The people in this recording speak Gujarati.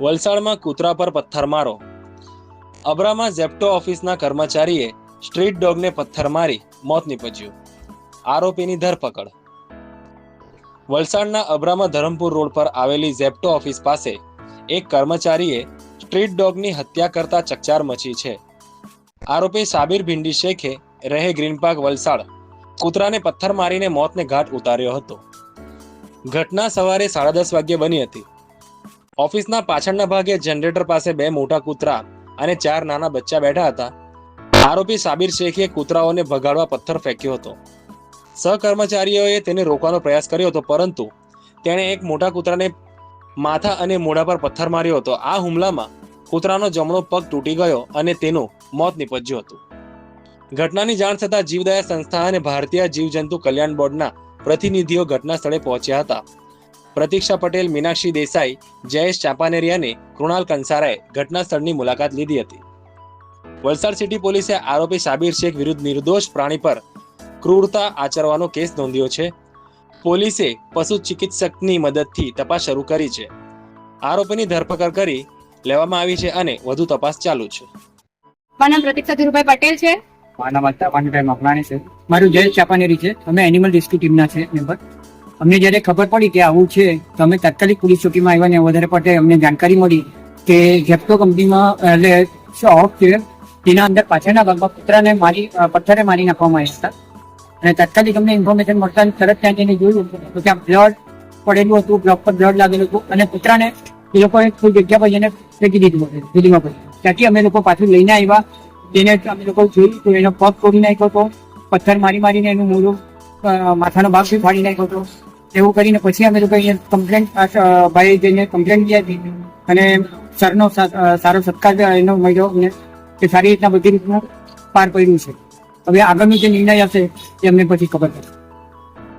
વલસાડમાં કૂતરા પર પથ્થરમારો અબરામાં ઝેપ્ટો ઓફિસના કર્મચારીએ સ્ટ્રીટ ડોગને પથ્થર મારી મોત નીપજ્યું. આરોપીની ધરપકડ. વલસાડના અબ્રામાં ધરમપુર રોડ પર આવેલી ઝેપ્ટો ઓફિસ પાસે એક કર્મચારીએ સ્ટ્રીટ ડોગની હત્યા કરતા ચકચાર મચી છે. આરોપી સાબિર ભિંડી શેખે રહે ગ્રીન પાર્ક, વલસાડ. કૂતરાને પથ્થર મારીને મોતને ઘાટ ઉતાર્યો હતો. ઘટના સવારે સાડા દસ વાગ્યે બની હતી. ઓફિસના પાછળના ભાગે જનરેટર પાસે બે મોટા કૂતરા અને ચાર નાના બચ્ચા બેઠા હતા. આરોપી સાબિર શેખે કૂતરાઓને ભગાડવા પથ્થર ફેંક્યો હતો. સહકર્મચારીઓએ તેને રોકવાનો પ્રયાસ કર્યો હતો, પરંતુ તેણે એક મોટા કૂતરાને માથા અને મોઢા પર પથ્થર માર્યો હતો. આ હુમલામાં કૂતરાનો જમણો પગ તૂટી ગયો અને તેનું મોત નીપજ્યું હતું. ઘટનાની જાણ થતાં જીવદયા સંસ્થા અને ભારતીય જીવજંતુ કલ્યાણ બોર્ડના પ્રતિનિધિઓ ઘટના સ્થળે પહોંચ્યા હતા. પ્રતીક્ષા પટેલ મીનાક્ષી દેસાઈ જયેશ ચાંપાનેરી અને કૃણાલ કંસારાએ ઘટના સ્થળની મુલાકાત લીધી હતી. વલસાડ સિટી પોલીસે આરોપી સાબિર શેખ વિરુદ્ધ નિર્દોષ પ્રાણી પર ક્રૂરતા આચરવાનો કેસ નોંધ્યો છે. પોલીસે પશુ ચિકિત્સકની મદદથી તપાસ શરૂ કરી છે. આરોપીની ધરપકડ કરી લેવામાં આવી છે અને વધુ તપાસ ચાલુ છે. મારું નામ પ્રતીક્ષા ધીરુભાઈ પટેલ છે. મારા નામ અલ્તાભાઈ મકરાણી છે. મારું જયેશ ચાપાનેરી છે. અમે એનિમલ રેસ્ક્યુ ટીમના છે મેમ્બર અમને જ્યારે ખબર પડી કે આવું છે, તો અમે તાત્કાલિક પોલીસ ચોકીમાં આવ્યા ને વધારે પડતે અમને જાણકારી મળી કે ઝેપ્ટો કંપનીમાં, એટલે શોપ છે, તેના અંદર પાછળના ભાગમાં કૂતરાને મારી પથ્થરે મારી નાખવામાં આવ્યા હતા. અને તાત્કાલિક અમને ઇન્ફોર્મેશન મળતા તરત ત્યાં જઈને જોયું તો ત્યાં બ્લડ પડેલું હતું, બ્લોક પર બ્લડ લાગેલું હતું અને કૂતરાને એ લોકોએ કોઈ જગ્યા પર જઈને ફેંકી દીધું હતું દિલ્હીમાં પછી ત્યાંથી અમે લોકો પાછું લઈને આવ્યા. તેને અમે લોકો જોયું તો એનો પગ તોડી નાખ્યો હતો, પથ્થર મારી મારીને એનું મોઢું માથાનો ભાગ બી ફાડી નાખ્યો હતો. એવું કરીને પછી અમે લોકો અહીંયા કમ્પ્લેન્ટ ભાઈ જઈને કમ્પ્લેન્ટ બી હતી અને સરનો સારો સત્કાર એનો મળ્યો અમને કે સારી રીતના બધી રીતનું પાર પડ્યું છે. હવે આગળનો જે નિર્ણય હશે એ અમને પછી ખબર પડશે.